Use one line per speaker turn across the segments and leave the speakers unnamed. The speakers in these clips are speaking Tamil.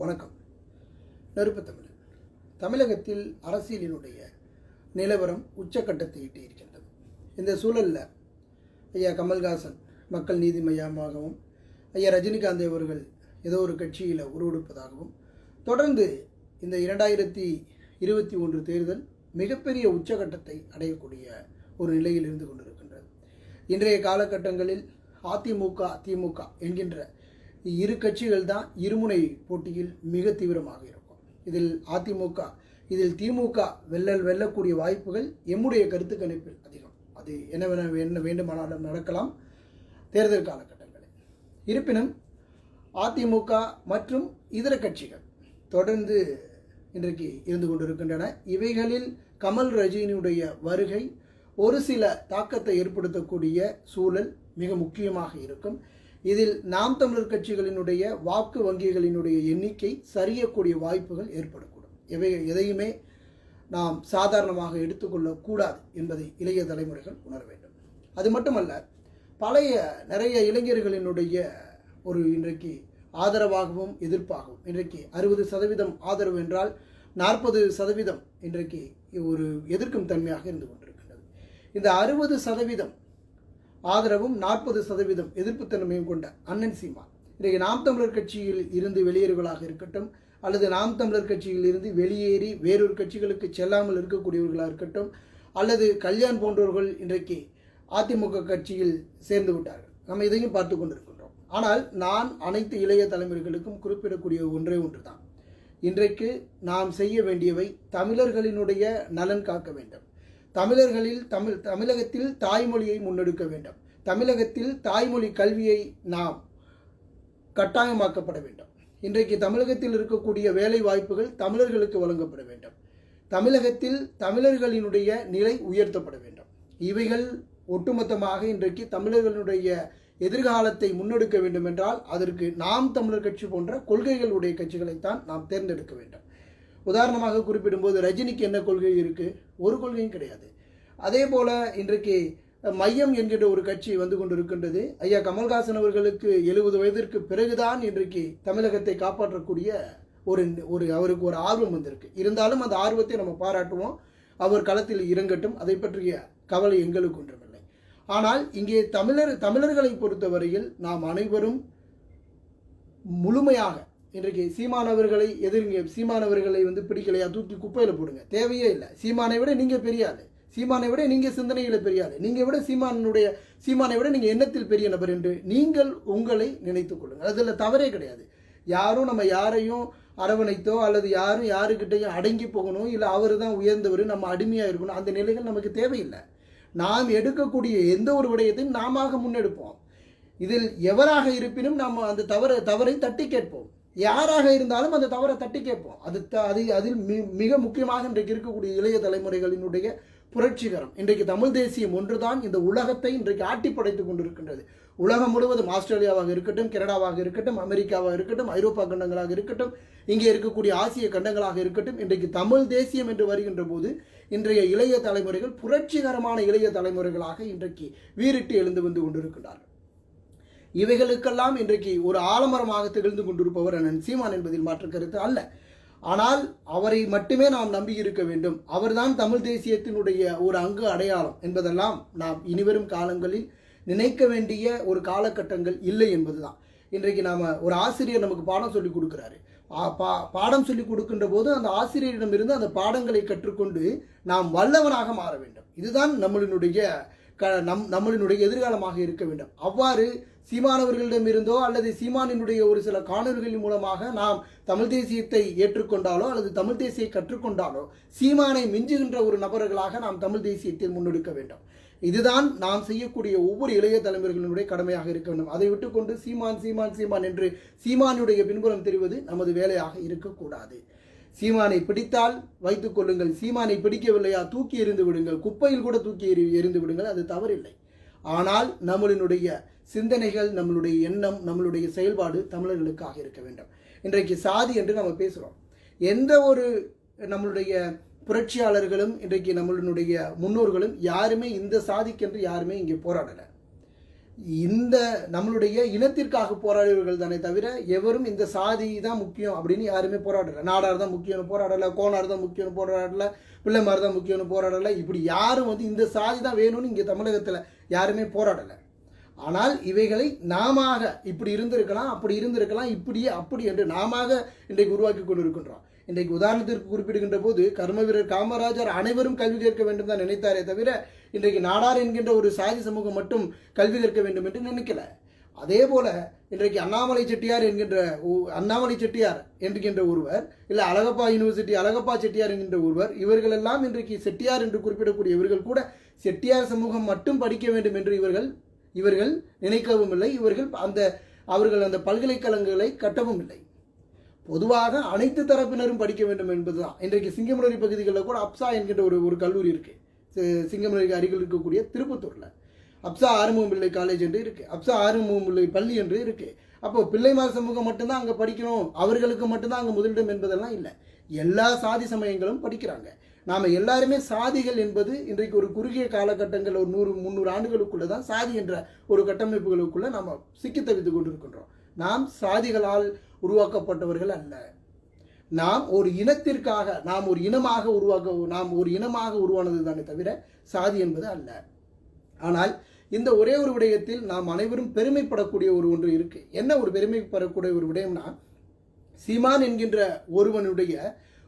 வணக்கம். நெருப்பு தமிழன் தமிழகத்தில் அரசியலினுடைய நிலவரம் உச்சக்கட்டத்தை எட்டி இருக்கின்றது இந்த சூழலில் ஐயா கமல்ஹாசன் மக்கள் நீதி மையமாகவும் ஐயா ரஜினிகாந்த் அவர்கள் ஏதோ ஒரு கட்சியில் உருவெடுப்பதாகவும் தொடர்ந்து இந்த இரண்டாயிரத்தி இருபத்தி ஒன்று தேர்தல் மிகப்பெரிய உச்சகட்டத்தை அடையக்கூடிய ஒரு நிலையில் இருந்து கொண்டிருக்கின்றது. இன்றைய காலகட்டங்களில் அதிமுக திமுக என்கின்ற இரு கட்சிகள் தான் இருமுனை போட்டியில் மிக தீவிரமாக இருக்கும். இதில் அதிமுக இதில் திமுக வெல்லல் வெல்லக்கூடிய வாய்ப்புகள் எம்முடைய கருத்து கணிப்பில் அதிகம். அது என்னவென என்ன வேண்டுமானாலும் நடக்கலாம் தேர்தல் காலகட்டங்களில். இருப்பினும் அதிமுக மற்றும் இதர கட்சிகள் தொடர்ந்து இன்றைக்கு இருந்து கொண்டிருக்கின்றன. இவைகளில் கமல் ரஜினியுடைய வருகை ஒரு சில தாக்கத்தை ஏற்படுத்தக்கூடிய சூழல் மிக முக்கியமாக இருக்கும். இதில் நாம் தமிழர் கட்சிகளினுடைய வாக்கு வங்கிகளினுடைய எண்ணிக்கை சரியக்கூடிய வாய்ப்புகள் ஏற்படக்கூடும். இவை எதையுமே நாம் சாதாரணமாக எடுத்துக்கொள்ளக்கூடாது என்பதை இளைய தலைமுறைகள் உணர வேண்டும். அது மட்டுமல்ல பழைய நிறைய இளைஞர்களினுடைய ஒரு இன்றைக்கு ஆதரவாகவும் எதிர்ப்பாகவும் இன்றைக்கு அறுபது சதவீதம் ஆதரவு என்றால் நாற்பது சதவீதம் இன்றைக்கு ஒரு எதிர்க்கும் தன்மையாக இருந்து கொண்டிருக்கின்றது. இந்த அறுபது சதவீதம் ஆதரவும் நாற்பது சதவீதம் எதிர்ப்புத்தன்மையும் கொண்ட அண்ணன் சீமான் இன்றைக்கு நாம் தமிழர் கட்சியில் இருந்து வெளியேறுகளாக இருக்கட்டும் அல்லது நாம் தமிழர் கட்சியில் இருந்து வெளியேறி வேறொரு கட்சிகளுக்கு செல்லாமல் இருக்கக்கூடியவர்களாக இருக்கட்டும் அல்லது கல்யாண் போன்றவர்கள் இன்றைக்கு அதிமுக கட்சியில் சேர்ந்து விட்டார்கள். நம்ம இதையும் பார்த்து கொண்டிருக்கின்றோம். ஆனால் நான் அனைத்து இளைய தலைமுறைகளுக்கும் குறிப்பிடக்கூடிய ஒன்றே ஒன்று தான் இன்றைக்கு நாம் செய்ய வேண்டியவை தமிழர்களினுடைய நலன் காக்க வேண்டும். தமிழர்களில் தமிழ் தமிழகத்தில் தாய்மொழியை முன்னெடுக்க வேண்டும். தமிழகத்தில் தாய்மொழி கல்வியை நாம் கட்டாயமாக்கப்பட வேண்டும். இன்றைக்கு தமிழகத்தில் இருக்கக்கூடிய வேலை வாய்ப்புகள் தமிழர்களுக்கு வழங்கப்பட வேண்டும். தமிழகத்தில் தமிழர்களினுடைய நிலை உயர்த்தப்பட வேண்டும். இவைகள் ஒட்டுமொத்தமாக இன்றைக்கு தமிழர்களுடைய எதிர்காலத்தை முன்னெடுக்க வேண்டும் என்றால் அதற்கு நாம் தமிழர் கட்சி போன்ற கொள்கைகளுடைய கட்சிகளைத்தான் நாம் தேர்ந்தெடுக்க வேண்டும். உதாரணமாக குறிப்பிடும்போது ரஜினிக்கு என்ன கொள்கை இருக்குது ஒரு கொள்கையும் கிடையாது. அதே போல் இன்றைக்கு மையம் என்கின்ற ஒரு கட்சி வந்து கொண்டிருக்கின்றது. ஐயா கமல்ஹாசன் அவர்களுக்கு எழுபது வயதிற்கு பிறகுதான் இன்றைக்கு தமிழகத்தை காப்பாற்றக்கூடிய ஒரு ஒரு அவருக்கு ஒரு ஆர்வம் வந்திருக்கு. இருந்தாலும் அந்த ஆர்வத்தை நம்ம பாராட்டுவோம். அவர் களத்தில் இறங்கட்டும். அதை பற்றிய கவலை எங்களுக்கு ஒன்றுமில்லை. ஆனால் இங்கே தமிழர் தமிழர்களை பொறுத்தவரையில் நாம் அனைவரும் முழுமையாக இன்றைக்கு சீமானவர்களை எதிர்ங்க சீமானவர்களை வந்து பிடிக்கலையா தூக்கி குப்பையில் போடுங்க. தேவையே இல்லை. சீமானை விட நீங்கள் பெரிய சீமானை விட நீங்கள் சிந்தனையில் பெரிய நீங்கள் விட சீமானுடைய சீமானை விட நீங்கள் எண்ணத்தில் பெரிய நபர் என்று நீங்கள் உங்களை நினைத்து கொள்ளுங்கள். அதில் தவறே கிடையாது. யாரும் நம்ம யாரையும் அரவணைத்தோ அல்லது யாரும் யாருக்கிட்டையும் அடங்கி போகணும் இல்லை அவர் தான் உயர்ந்தவர் நம்ம அடிமையாக இருக்கணும் அந்த நிலைகள் நமக்கு தேவையில்லை. நாம் எடுக்கக்கூடிய எந்த ஒரு விடயத்தையும் நாம முன்னெடுப்போம். இதில் எவராக இருப்பினும் நாம் அந்த தவறு தவறை தட்டி கேட்போம். யாராக இருந்தாலும் அந்த தவறை தட்டி கேட்போம். அது த- அது அதில் மி- மிக முக்கியமாக இன்றைக்கு இருக்கக்கூடிய இளைய தலைமுறைகளினுடைய புரட்சிகரம். இன்றைக்கு தமிழ் தேசியம் ஒன்றுதான் இந்த உலகத்தை இன்றைக்கு ஆட்டி படைத்துக் கொண்டிருக்கின்றது. உலகம் முழுவதும் ஆஸ்திரேலியாவாக இருக்கட்டும் கனடாவாக இருக்கட்டும் அமெரிக்காவாக இருக்கட்டும் ஐரோப்பா கண்டங்களாக இருக்கட்டும் இங்கே இருக்கக்கூடிய ஆசிய கண்டங்களாக இருக்கட்டும் இன்றைக்கு தமிழ் தேசியம் என்று வருகின்ற போது இன்றைய இளைய தலைமுறைகள் புரட்சிகரமான இளைய தலைமுறைகளாக இன்றைக்கு வீரிட்டு எழுந்து வந்து கொண்டிருக்கிறார்கள் இவைகளுக்கெல்லாம் இன்றைக்கு ஒரு ஆலமரமாக திகழ்ந்து கொண்டிருப்பவர் அண்ணன் சீமான் என்பதில் மாற்று கருத்து அல்ல. ஆனால் அவரை மட்டுமே நாம் நம்பி இருக்க வேண்டும். அவர்தான் தமிழ் தேசியத்தினுடைய ஒரு அங்கு அடையாளம் என்பதெல்லாம் நாம் இனிவரும் காலங்களில் நினைக்க வேண்டிய ஒரு காலகட்டங்கள் இல்லை என்பதுதான். இன்றைக்கு நாம் ஒரு ஆசிரியர் நமக்கு பாடம் சொல்லி கொடுக்குறாரு. பா- பாடம் சொல்லி கொடுக்கின்ற போது அந்த ஆசிரியரிடமிருந்து அந்த பாடங்களை கற்றுக்கொண்டு நாம் வல்லவனாக மாற வேண்டும். இதுதான் நம்மளினுடைய க நம் நம்மளினுடைய எதிர்காலமாக இருக்க வேண்டும். அவ்வாறு சீமானவர்களிடமிருந்தோ அல்லது சீமானினுடைய ஒரு சில காணொலிகளின் மூலமாக நாம் தமிழ் தேசியத்தை ஏற்றுக்கொண்டாலோ அல்லது தமிழ் தேசியை கற்றுக்கொண்டாலோ சீமானை மிஞ்சுகின்ற ஒரு நபர்களாக நாம் தமிழ் தேசியத்தை முன்னெடுக்க வேண்டும். இதுதான் நாம் செய்யக்கூடிய ஒவ்வொரு இளைய தலைமுறைகளினுடைய கடமையாக இருக்க வேண்டும். அதை விட்டுக்கொண்டு சீமான் சீமான் சீமான் என்று சீமானுடைய பின்புறம் தெரிவது நமது வேலையாக இருக்கக்கூடாது. சீமானை பிடித்தால் வைத்துக் கொள்ளுங்கள். சீமானை பிடிக்கவில்லையா? தூக்கி எறிந்து விடுங்கள். குப்பையில் கூட தூக்கி எறி எறிந்து விடுங்கள். அது தவறில்லை. ஆனால் நம்மளினுடைய சிந்தனைகள் நம்மளுடைய எண்ணம் நம்மளுடைய செயல்பாடு தமிழர்களுக்காக இருக்க வேண்டும். இன்றைக்கு சாதி என்று நம்ம பேசுகிறோம் எந்த ஒரு நம்மளுடைய புரட்சியாளர்களும் இன்றைக்கு நம்மளுடைய முன்னோர்களும் யாருமே இந்த சாதிக்கென்று யாருமே இங்கே போராடலை. இந்த நம்மளுடைய இனத்திற்காக போராடியவர்கள் தானே தவிர எவரும் இந்த சாதி தான் முக்கியம் அப்படின்னு யாருமே போராடலை. நாடார் தான் முக்கியம்னு போராடலை கோனார் தான் முக்கியம்னு போராடலை பிள்ளைமார் தான் முக்கியம்னு போராடலை. இப்படி யாரும் வந்து இந்த சாதி தான் வேணும்னு இங்கே தமிழகத்தில் யாருமே போராடலை. ஆனால் இவைகளை நாம இப்படி இருந்திருக்கலாம் அப்படி இருந்திருக்கலாம் இப்படி அப்படி என்று நாம இன்றைக்கு உருவாக்கி கொண்டிருக்கின்றோம். இன்றைக்கு உதாரணத்திற்கு குறிப்பிடுகின்ற போது கர்ம வீரர் காமராஜர் அனைவரும் கல்வி கேட்க வேண்டும் தான் நினைத்தாரே தவிர இன்றைக்கு நாடார் என்கின்ற ஒரு சாதி சமூகம் மட்டும் கல்வி கற்க வேண்டும் என்று நினைக்கல. அதே போல இன்றைக்கு அண்ணாமலை செட்டியார் என்கின்ற அண்ணாமலை செட்டியார் என்கின்ற ஒருவர் இல்லை அழகப்பா யூனிவர்சிட்டி அழகப்பா செட்டியார் என்கின்ற ஒருவர் இவர்கள் எல்லாம் இன்றைக்கு செட்டியார் என்று குறிப்பிடக்கூடிய இவர்கள் கூட செட்டியார் சமூகம் மட்டும் படிக்க வேண்டும் என்று இவர்கள் இவர்கள் நினைக்கவும் இல்லை. இவர்கள் அந்த அவர்கள் அந்த பல்கலைக்கழகங்களை கட்டவும் இல்லை. பொதுவாக அனைத்து தரப்பினரும் படிக்க வேண்டும் என்பதுதான். இன்றைக்கு சிங்கமுனரி பகுதிகளில் கூட அப்சா என்கின்ற ஒரு ஒரு கல்லூரி இருக்குது சிங்கமுனரிக்கு அருகில் இருக்கக்கூடிய திருப்பத்தூரில். அப்சா ஆறுமுகம் பிள்ளை காலேஜ் என்று இருக்குது அப்சா ஆறுமுகம் பிள்ளை பள்ளி என்று இருக்குது அப்போ பிள்ளைமார் சமூகம் மட்டும்தான் அங்கே படிக்கணும். அவர்களுக்கு மட்டும்தான் அங்கே முதலிடம் என்பதெல்லாம் இல்லை. எல்லா சாதி சமயங்களும் படிக்கிறாங்க. நாம் எல்லாருமே சாதிகள் என்பது இன்றைக்கு ஒரு குறுகிய காலகட்டங்கள் ஒரு நூறு முந்நூறு ஆண்டுகளுக்குள்ளே தான் சாதி என்ற ஒரு கட்டமைப்புகளுக்குள்ளே நாம் சிக்கி தவித்துக் கொண்டிருக்கின்றோம். நாம் சாதிகளால் உருவாக்கப்பட்டவர்கள் அல்ல. நாம் ஒரு இனத்திற்காக நாம் ஒரு இனமாக உருவாக்க நாம் ஒரு இனமாக உருவானது தானே தவிர சாதி என்பது அல்ல. ஆனால் இந்த ஒரே ஒரு விடயத்தில் நாம் அனைவரும் பெருமைப்படக்கூடிய ஒரு ஒன்று இருக்கு. என்ன ஒரு பெருமைப்படக்கூடிய ஒரு விடயம்னா சீமான் என்கின்ற ஒருவனுடைய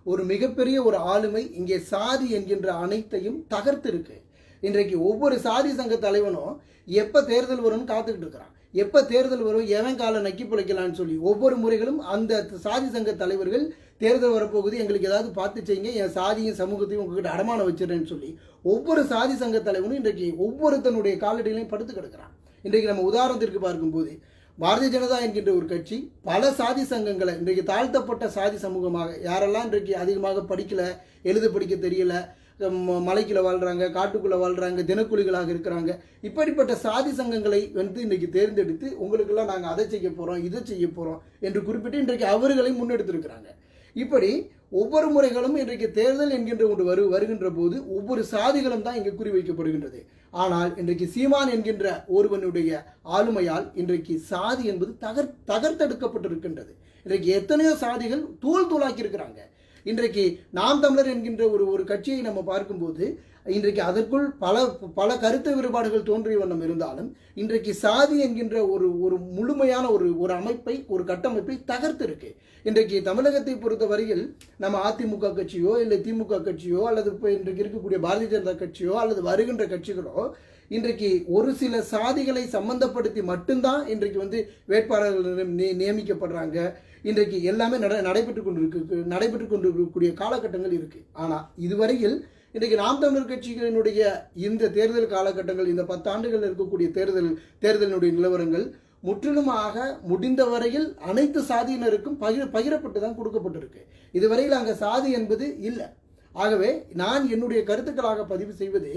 ஒரு மிகப்பெரிய ஒரு ஆளுமை இங்கே சாதி என்கின்ற அனைத்தையும் தகர்த்திருக்கு. இன்றைக்கு ஒவ்வொரு சாதி சங்க தலைவனும் எப்போ தேர்தல் வரும்னு காத்துக்கிட்டு இருக்கிறான். எப்போ தேர்தல் வரும் எவன் காலை நக்கி பிழைக்கலாம்னு சொல்லி ஒவ்வொரு முறைகளும் அந்த சாதி சங்க தலைவர்கள் தேர்தல் வரப்போகுது எங்களுக்கு ஏதாவது பார்த்து செய்யுங்க என் சாதியும் சமூகத்தையும் உங்ககிட்ட அடமானம் வச்சிடறேன்னு சொல்லி ஒவ்வொரு சாதி சங்க தலைவனும் இன்றைக்கு ஒவ்வொருத்தனுடைய காலடியிலையும் படுத்து கிடக்கிறான். இன்றைக்கு நம்ம உதாரணத்திற்கு பார்க்கும்போது பாரதிய ஜனதா என்கின்ற ஒரு கட்சி பல சாதி சங்கங்களை இன்றைக்கு தாழ்த்தப்பட்ட சாதி சமூகமாக யாரெல்லாம் இன்றைக்கு அதிகமாக படிக்கல எழுத படிக்க தெரியலை மலைக்குள்ளே வாழ்கிறாங்க காட்டுக்குள்ளே வாழ்கிறாங்க தினக்கூலிகளாக இருக்கிறாங்க. இப்படிப்பட்ட சாதி சங்கங்களை வந்து இன்றைக்கி தேர்ந்தெடுத்து உங்களுக்கெல்லாம் நாங்கள் அதை செய்ய போகிறோம் இதை செய்ய போகிறோம் என்று குறிப்பிட்டு இன்றைக்கு அவர்களை முன்னெடுத்திருக்கிறாங்க. இப்படி ஒவ்வொரு முறைகளும் இன்றைக்கு தேர்தல் என்கின்ற ஒன்று வரு வருகின்ற போது ஒவ்வொரு சாதிகளும் தான் இங்கே குறிவைக்கப்படுகின்றது. ஆனால் இன்றைக்கு சீமான் என்கின்ற ஒருவனுடைய ஆளுமையால் இன்றைக்கு சாதி என்பது தகர் தகர்த்தெடுக்கப்பட்டிருக்கின்றது. இன்றைக்கு எத்தனையோ சாதிகள் தூள் தூளாக்கி இருக்கிறாங்க இன்றைக்கு நாம் தமிழர் என்கின்ற ஒரு ஒரு கட்சியை நம்ம பார்க்கும்போது இன்றைக்கு அதற்குள் பல பல கருத்து வேறுபாடுகள் தோன்றிய வண்ணம் இருந்தாலும் இன்றைக்கு சாதி என்கின்ற ஒரு ஒரு முழுமையான ஒரு ஒரு அமைப்பை ஒரு கட்டமைப்பை தகர்த்திருக்கு. இன்றைக்கு தமிழகத்தை பொறுத்த வரையில் நம்ம அதிமுக கட்சியோ இல்லை திமுக கட்சியோ அல்லது இப்போ இன்றைக்கு இருக்கக்கூடிய பாரதிய ஜனதா கட்சியோ அல்லது வருகின்ற கட்சிகளோ இன்றைக்கு ஒரு சில சாதிகளை சம்பந்தப்படுத்தி மட்டும்தான் இன்றைக்கு வந்து வேட்பாளர்கள் நியமிக்கப்படுறாங்க. இன்றைக்கு எல்லாமே நட நடைபெற்று கொண்டிருக்கு நடைபெற்று கொண்டிருக்கக்கூடிய காலகட்டங்கள் இருக்குது ஆனால் இதுவரையில் இன்றைக்கு நாம் தமிழர் கட்சிகளினுடைய இந்த தேர்தல் காலகட்டங்கள் இந்த பத்தாண்டுகள் இருக்கக்கூடிய தேர்தல் தேர்தலினுடைய நிலவரங்கள் முற்றிலுமாக முடிந்த வரையில் அனைத்து சாதியினருக்கும் பகிர் பகிரப்பட்டு தான் கொடுக்கப்பட்டிருக்கு. இதுவரையில் அங்கே சாதி என்பது இல்லை. ஆகவே நான் என்னுடைய கருத்துக்களாக பதிவு செய்வது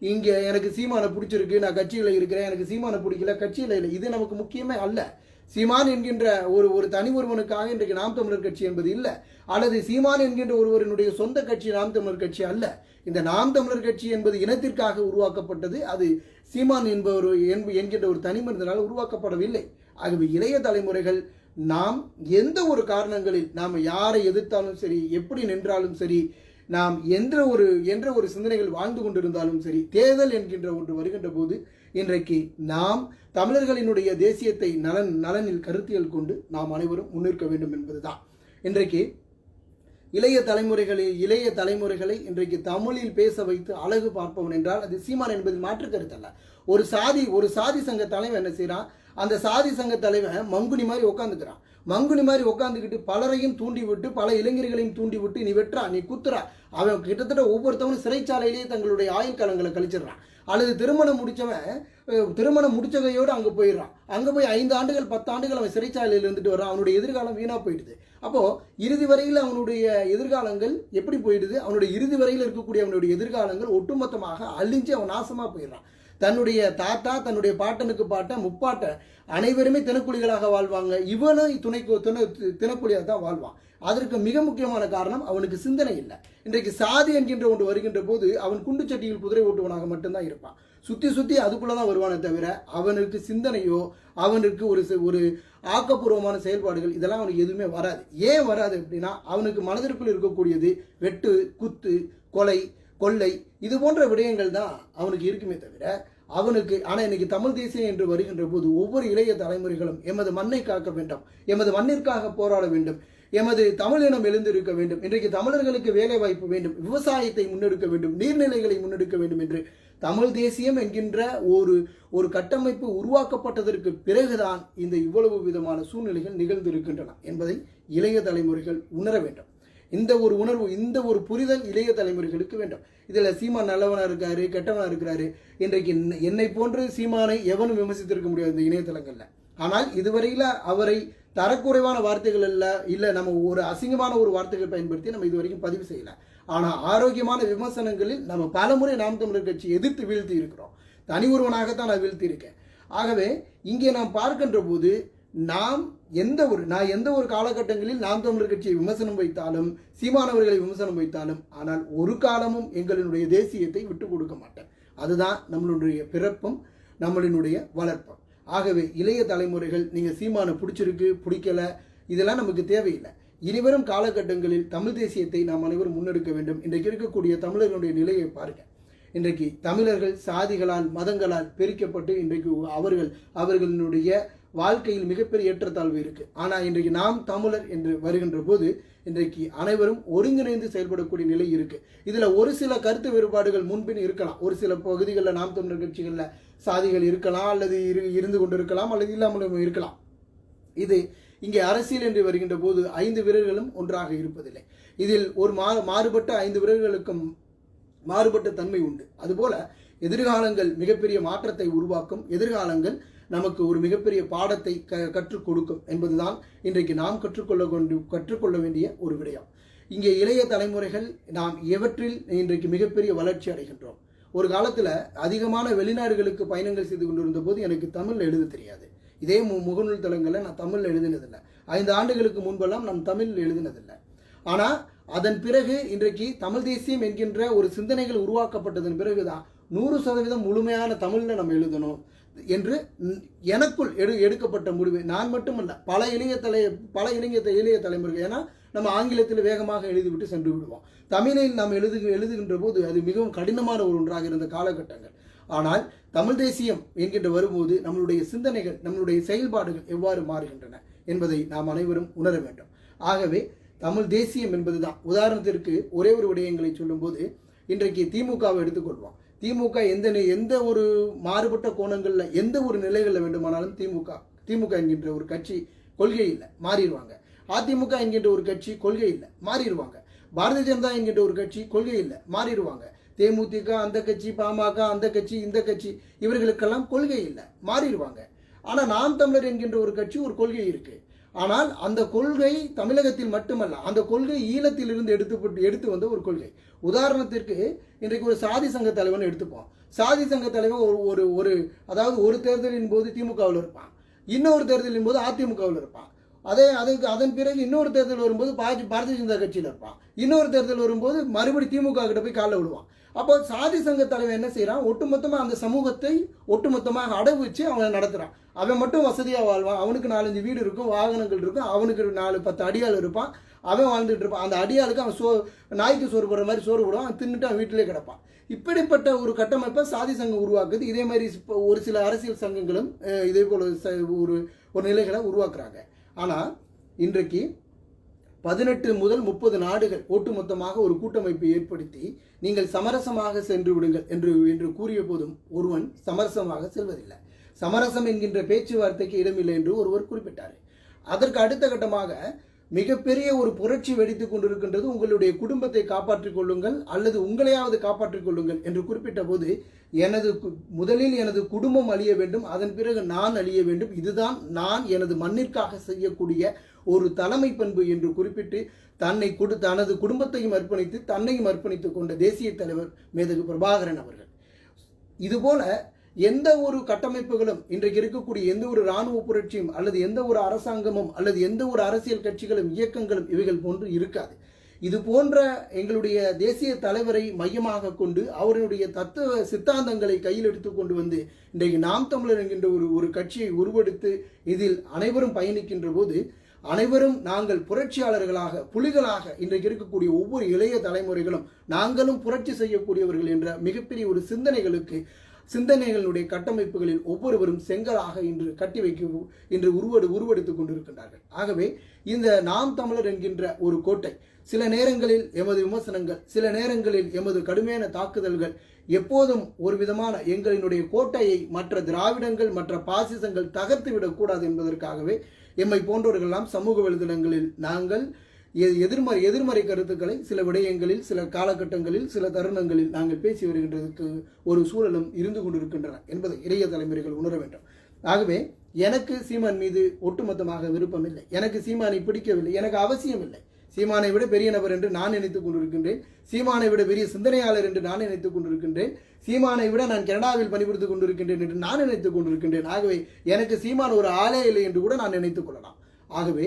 இங்கே எனக்கு சீமானை பிடிச்சிருக்கு நான் கட்சியில் இருக்கிறேன் எனக்கு சீமானை பிடிக்கல கட்சியில் இல்லை. இது நமக்கு முக்கியமே அல்ல. சீமான் என்கின்ற ஒரு ஒரு தனி ஒருவனுக்காக இன்றைக்கு நாம் தமிழர் கட்சி என்பது இல்லை. அல்லது சீமான் என்கின்ற ஒருவரினுடைய சொந்த கட்சி நாம் தமிழர் கட்சி அல்ல. இந்த நாம் தமிழர் கட்சி என்பது இனத்திற்காக உருவாக்கப்பட்டது. அது சீமான் என்பவர் என்ப- என்கின்ற ஒரு தனி மனிதனால் உருவாக்கப்படவில்லை. ஆகவே இளைய தலைமுறைகள் நாம் எந்த ஒரு காரணங்களில் நாம் யாரை எதிர்த்தாலும் சரி எப்படி நின்றாலும் சரி நாம் என்ற ஒரு என்ற ஒரு சிந்தனைகள் வாழ்ந்து கொண்டிருந்தாலும் சரி தேர்தல் என்கின்ற ஒன்று வருகின்ற போது இன்றைக்கு நாம் தமிழர்களினுடைய தேசியத்தை நலன் நலனில் கருத்தியல் கொண்டு நாம் அனைவரும் முன்னிற்க வேண்டும் என்பதுதான். இன்றைக்கு இளைய தலைமுறைகளை இளைய தலைமுறைகளை இன்றைக்கு தமிழில் பேச வைத்து அழகு பார்ப்பவன் என்றால் அது சீமான் என்பதில் மாற்று கருத்தல்ல ஒரு சாதி ஒரு சாதி சங்க தலைவன் என்ன செய்கிறான் அந்த சாதி சங்க தலைவன் மங்குனி மாதிரி உட்காந்துக்கிறான் மங்குனி மாதிரி உட்காந்துக்கிட்டு பலரையும் தூண்டி விட்டு பல இளைஞர்களையும் தூண்டி விட்டு நீ வெட்டுறா நீ குத்துறா. அவன் கிட்டத்தட்ட ஒவ்வொருத்தவனும் சிறைச்சாலையிலேயே தங்களுடைய ஆயுள் காலங்களை கழிச்சிடுறான். அல்லது திருமணம் முடித்தவன் திருமணம் முடிச்சதையோடு அங்கே போயிடுறான். அங்கே போய் ஐந்து ஆண்டுகள் பத்து ஆண்டுகள் அவன் சிறைச்சாலையில் இருந்துட்டு வரான் அவனுடைய எதிர்காலம் வீணாக போயிடுது. அப்போ இறுதி வரையில் அவனுடைய எதிர்காலங்கள் எப்படி போயிடுது? அவனுடைய இறுதி வரையில் இருக்கக்கூடிய அவனுடைய எதிர்காலங்கள் ஒட்டுமொத்தமாக அழிஞ்சு அவன் நாசமாக போயிடுறான். தன்னுடைய தாத்தா தன்னுடைய பாட்டனுக்கு பாட்ட முப்பாட்ட அனைவருமே தினக்கூலிகளாக வாழ்வாங்க. இவனும் துணைக்கு துணை தினக்கூலியாக தான் வாழ்வான். அதற்கு மிக முக்கியமான காரணம் அவனுக்கு சிந்தனை இல்லை. இன்றைக்கு சாதி என்கின்ற ஒன்று வருகின்ற போது அவன் குண்டு சட்டியில் குதிரை ஓட்டுவனாக மட்டும்தான் இருப்பான். சுற்றி சுற்றி அதுக்குள்ளே தான் வருவானே தவிர அவனுக்கு சிந்தனையோ அவனுக்கு ஒரு ஒரு ஆக்கப்பூர்வமான செயல்பாடுகள் இதெல்லாம் அவனுக்கு எதுவுமே வராது. ஏன் வராது அப்படின்னா அவனுக்கு மனதிற்குள் இருக்கக்கூடியது வெட்டு குத்து கொலை கொள்ளை இது போன்ற விடயங்கள் தான் அவனுக்கு இருக்குமே தவிர அவனுக்கு ஆனால் இன்னைக்கு தமிழ் தேசியம் என்று வருகின்ற போது ஒவ்வொரு இளைய தலைமுறைகளும் எமது மண்ணை காக்க வேண்டும் எமது மண்ணிற்காக போராட வேண்டும் எமது தமிழினம் எழுந்திருக்க வேண்டும் இன்றைக்கு தமிழர்களுக்கு வேலை வாய்ப்பு வேண்டும் விவசாயத்தை முன்னெடுக்க வேண்டும் நீர்நிலைகளை முன்னெடுக்க வேண்டும் என்று தமிழ் தேசியம் என்கின்ற ஒரு ஒரு கட்டமைப்பு உருவாக்கப்பட்டதற்கு பிறகுதான் இந்த இவ்வளவு விதமான சூழ்நிலைகள் நிகழ்ந்திருக்கின்றன என்பதை இளைய தலைமுறைகள் உணர வேண்டும். இந்த ஒரு உணர்வு இந்த ஒரு புரிதல் இளைய தலைமுறைகளுக்கு வேண்டும். இதில் சீமான் நல்லவனாக இருக்காரு கெட்டவனாக இருக்கிறாரு இன்றைக்கு என்னை- போன்று சீமானை எவனும் விமர்சித்திருக்க முடியாது இந்த இணையதளங்களில். ஆனால் இதுவரையில் அவரை தரக்குறைவான வார்த்தைகள் இல்லை இல்லை நம்ம ஒரு அசிங்கமான ஒரு வார்த்தைகள் பயன்படுத்தி நம்ம இது வரைக்கும் பதிவு செய்யலை. ஆனால் ஆரோக்கியமான விமர்சனங்களில் நம்ம பலமுறை நாம் தமிழர் கட்சி எதிர்த்து வீழ்த்தி இருக்கிறோம். தனி ஒருவனாகத்தான் நான் வீழ்த்தி இருக்கேன். ஆகவே இங்கே நாம் பார்க்கின்ற போது நாம் எந்த ஒரு நான் எந்த ஒரு காலகட்டங்களில் நாம் தமிழர் கட்சியை விமர்சனம் வைத்தாலும் சீமானவர்களை விமர்சனம் வைத்தாலும் ஆனால் ஒரு காலமும் எங்களினுடைய தேசியத்தை விட்டு கொடுக்க மாட்டேன். அதுதான் நம்மளுடைய பிறப்பும் நம்மளினுடைய வளர்ப்பும். ஆகவே இளைய தலைமுறைகள் நீங்கள் சீமானை பிடிச்சிருக்கு பிடிக்கல இதெல்லாம் நமக்கு தேவையில்லை. இனிவரும் காலகட்டங்களில் தமிழ் தேசியத்தை நாம் அனைவரும் முன்னெடுக்க வேண்டும். இன்றைக்கு இருக்கக்கூடிய தமிழர்களுடைய நிலையை பாருங்க. இன்றைக்கு தமிழர்கள் சாதிகளால் மதங்களால் பிரிக்கப்பட்டு இன்றைக்கு அவர்கள் அவர்களினுடைய வாழ்க்கையில் மிகப்பெரிய ஏற்றத்தாழ்வு இருக்கு. ஆனால் இன்றைக்கு நாம் தமிழர் என்று வருகின்ற போது இன்றைக்கு அனைவரும் ஒருங்கிணைந்து செயல்படக்கூடிய நிலை இருக்கு. இதுல ஒரு சில கருத்து வேறுபாடுகள் முன்பின் இருக்கலாம். ஒரு சில பகுதிகளில் நாம் தமிழர் கட்சிகளில் சாதிகள் இருக்கலாம் அல்லது இரு இருந்து கொண்டு இருக்கலாம் அல்லது இல்லாமலும் இருக்கலாம். இது இங்கே அரசியல் என்று வருகின்ற போது ஐந்து வீரர்களும் ஒன்றாக இருப்பதில்லை. இதில் ஒரு மா மாறுபட்ட ஐந்து வீரர்களுக்கும் மாறுபட்ட தன்மை உண்டு. அதுபோல எதிர்காலங்கள் மிகப்பெரிய மாற்றத்தை உருவாக்கும். எதிர்காலங்கள் நமக்கு ஒரு மிகப்பெரிய பாடத்தை க கற்றுக் கொடுக்கும் என்பதுதான் இன்றைக்கு நாம் கற்றுக்கொள்ள கொண்டு கற்றுக்கொள்ள வேண்டிய ஒரு விடயம். இங்கே இளைய தலைமுறைகள் நாம் எவற்றில் இன்றைக்கு மிகப்பெரிய வளர்ச்சி அடைகின்றோம். ஒரு காலத்தில் அதிகமான வெளிநாடுகளுக்கு பயணங்கள் செய்து கொண்டிருந்த போது எனக்கு தமிழ் எழுத தெரியாது. இதே மு முகநூல் தளங்களில் நான் தமிழ் எழுதினதில்லை. ஐந்து ஆண்டுகளுக்கு முன்பெல்லாம் நான் தமிழ் எழுதினதில்லை. ஆனால் அதன் பிறகு இன்றைக்கு தமிழ் தேசியம் என்கின்ற ஒரு சிந்தனைகள் உருவாக்கப்பட்டதன் பிறகுதான் நூறு சதவீதம் முழுமையான தமிழில் நம்ம எழுதணும். என்று எனக்குள் எடு எடுக்கப்பட்ட முடிவு. நான் மட்டுமல்ல பல இளைய தலை பல இளைஞ இளைய தலைமுறைகள். ஏன்னா நம்ம ஆங்கிலத்தில் வேகமாக எழுதிவிட்டு சென்று விடுவோம். தமிழில் நாம் எழுது எழுதுகின்ற போது அது மிகவும் கடினமான ஒரு ஒன்றாக இருந்த காலகட்டங்கள். ஆனால் தமிழ் தேசியம் என்கின்ற வரும்போது நம்மளுடைய சிந்தனைகள் நம்மளுடைய செயல்பாடுகள் எவ்வாறு மாறுகின்றன என்பதை நாம் அனைவரும் உணர வேண்டும். ஆகவே தமிழ் தேசியம் என்பதுதான். உதாரணத்திற்கு ஒரே ஒரு விடயங்களை சொல்லும்போது இன்றைக்கு திமுகவை எடுத்துக்கொள்வோம். திமுக எந்த எந்த ஒரு மாறுபட்ட கோணங்களில் எந்த ஒரு நிலைகளில் வேண்டுமானாலும் திமுக திமுக என்கின்ற ஒரு கட்சி கொள்கை இல்லை மாறிடுவாங்க. அதிமுக என்கின்ற ஒரு கட்சி கொள்கை இல்லை மாறிடுவாங்க. பாரதிய ஜனதா என்கின்ற ஒரு கட்சி கொள்கை இல்லை மாறிடுவாங்க. தேமுதிக அந்த கட்சி பாமக அந்த கட்சி இந்த கட்சி இவர்களுக்கெல்லாம் கொள்கை இல்லை மாறிடுவாங்க. ஆனால் நாம் தமிழர் என்கின்ற ஒரு கட்சி ஒரு கொள்கை இருக்குது ஆனால் அந்த கொள்கை தமிழகத்தில் மட்டுமல்ல அந்த கொள்கை ஈழத்திலிருந்து எடுத்து எடுத்து வந்த ஒரு கொள்கை. உதாரணத்திற்கு இன்றைக்கு ஒரு சாதி சங்க தலைவன் எடுத்துப்போம். சாதி சங்க தலைவன் ஒரு ஒரு ஒரு அதாவது ஒரு தேர்தலின் போது திமுகவில் இருப்பான். இன்னொரு தேர்தலின் போது அதிமுகவில் இருப்பான். அதே அதுக்கு அதன் பிறகு இன்னொரு தேர்தல் வரும்போது பாஜ பாரதிய ஜனதா கட்சியில் இருப்பான். இன்னொரு தேர்தல் வரும்போது மறுபடி திமுக கிட்ட போய் காலைல விடுவான். அப்போ சாதி சங்க தலைவர் என்ன செய்கிறான் ஒட்டுமொத்தமாக அந்த சமூகத்தை ஒட்டுமொத்தமாக அடகு வச்சு அவன் நடத்துகிறான் அவன் மட்டும் வசதியாக வாழ்வான். அவனுக்கு நாலஞ்சு வீடு இருக்கும் வாகனங்கள் இருக்கும். அவனுக்கு நாலு பத்து அடியாள் இருப்பான். அவன் வாழ்ந்துட்டு இருப்பான். அந்த அடியாளுக்கு அவன் சோ நாய்க்கு சோறு போடுற மாதிரி சோறு போடுவான். அவன் தின்னுட்டு அவன் வீட்டிலே கிடப்பான். இப்படிப்பட்ட ஒரு கட்டமைப்பை சாதி சங்கம் உருவாக்குது. இதே மாதிரி இப்போ ஒரு சில அரசியல் சங்கங்களும் இதே போல ச- ஒரு ஒரு நிலைகளை உருவாக்குறாங்க. ஆனால் இன்றைக்கு பதினெட்டு முதல் முப்பது நாடுகள் ஒட்டுமொத்தமாக ஒரு கூட்டமைப்பை ஏற்படுத்தி நீங்கள் சமரசமாக சென்று விடுங்கள் என்று என்று கூறிய போதும் ஒருவன் சமரசமாக செல்வதில்லை. சமரசம் என்கின்ற பேச்சுவார்த்தைக்கு இடமில்லை என்று ஒருவர் குறிப்பிட்டார். அதற்கு அடுத்த கட்டமாக மிகப்பெரிய ஒரு புரட்சி வெடித்துக் கொண்டிருக்கின்றது உங்களுடைய குடும்பத்தை காப்பாற்றிக் கொள்ளுங்கள் அல்லது உங்களையாவது காப்பாற்றிக் கொள்ளுங்கள் என்று குறிப்பிட்ட போது எனது கு- முதலில் எனது குடும்பம் அழிய வேண்டும் அதன் பிறகு நான் அழிய வேண்டும் இதுதான் நான் எனது மண்ணிற்காக செய்யக்கூடிய ஒரு தலைமை பண்பு என்று குறிப்பிட்டு தன்னை கொடு தனது குடும்பத்தையும் அர்ப்பணித்து தன்னையும் அர்ப்பணித்துக் கொண்ட தேசிய தலைவர் மேதகு பிரபாகரன் அவர்கள். இதுபோல எந்த ஒரு கட்டமைப்புகளும் இன்றைக்கு இருக்கக்கூடிய எந்த ஒரு இராணுவ புரட்சியும் அல்லது எந்த ஒரு அரசாங்கமும் அல்லது எந்த ஒரு அரசியல் கட்சிகளும் இயக்கங்களும் இவைகள் போன்று இருக்காது. இது போன்ற எங்களுடைய தேசிய தலைவரை மையமாக கொண்டு அவருடைய தத்துவ சித்தாந்தங்களை கையில் எடுத்து கொண்டு வந்து இன்றைக்கு நாம் தமிழர் என்கின்ற ஒரு ஒரு கட்சியை உருவெடுத்து இதில் அனைவரும் பயணிக்கின்ற போது அனைவரும் நாங்கள் புரட்சியாளர்களாக புலிகளாக இன்றைக்கு இருக்கக்கூடிய ஒவ்வொரு இளைய தலைமுறைகளும் நாங்களும் புரட்சி செய்யக்கூடியவர்கள் என்ற மிகப்பெரிய ஒரு சிந்தனைகளுக்கு சிந்தனைகளுடைய கட்டமைப்புகளில் ஒவ்வொருவரும் செங்கலாக இன்று கட்டி வைக்க இன்று உருவெடு உருவெடுத்துக் கொண்டிருக்கின்றார்கள். ஆகவே இந்த நாம் தமிழர் என்கின்ற ஒரு கோட்டை சில நேரங்களில் எமது விமர்சனங்கள் சில நேரங்களில் எமது கடுமையான தாக்குதல்கள் எப்போதும் ஒரு விதமான எங்களினுடைய கோட்டையை மற்ற திராவிடங்கள் மற்ற பாசிசங்கள் தகர்த்து விடக்கூடாது என்பதற்காகவே எம்மை போன்றவர்களெல்லாம் சமூக வலைதளங்களில் நாங்கள் எ- எதிர்மறை எதிர்மறை கருத்துக்களை சில விடயங்களில் சில காலகட்டங்களில் சில தருணங்களில் நாங்கள் பேசி வருகின்றதுக்கு ஒரு சூழலும் இருந்து கொண்டிருக்கின்றன என்பதை இளைய தலைமுறைகள் உணர வேண்டும். ஆகவே எனக்கு சீமான் மீது ஒட்டுமொத்தமாக விருப்பம் இல்லை எனக்கு சீமானை பிடிக்கவில்லை. எனக்கு அவசியம் இல்லை சீமானை விட பெரிய நபர் என்று நான் நினைத்துக் கொண்டிருக்கின்றேன். சீமானை விட பெரிய சிந்தனையாளர் என்று நான் நினைத்துக் கொண்டிருக்கின்றேன். சீமானை விட நான் கனடாவில் பணிபுரித்துக் கொண்டிருக்கின்றேன் என்று நான் நினைத்துக் கொண்டிருக்கின்றேன். ஆகவே எனக்கு சீமான் ஒரு ஆளே இல்லை என்று கூட நான் நினைத்துக் கொள்ளலாம். ஆகவே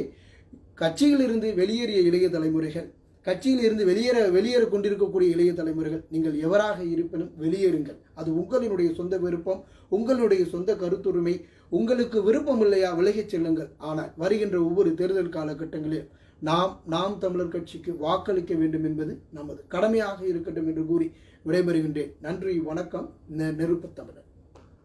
கட்சியிலிருந்து வெளியேறிய இளைய தலைமுறைகள் கட்சியில் இருந்து வெளியேற வெளியேற கொண்டிருக்கக்கூடிய இளைய தலைமுறைகள் நீங்கள் எவராக இருப்பினும் வெளியேறுங்கள். அது உங்களினுடைய சொந்த விருப்பம் உங்களுடைய சொந்த கருத்துரிமை உங்களுக்கு விருப்பம் இல்லையா விலகிச் செல்லுங்கள். ஆனால் வருகின்ற ஒவ்வொரு தேர்தல் காலகட்டங்களில் நாம் நாம் தமிழர் கட்சிக்கு வாக்களிக்க வேண்டும் என்பது நமது கடமையாக இருக்கட்டும் என்று கூறி விடைபெறுகின்றேன். நன்றி வணக்கம். நெ- தமிழர்.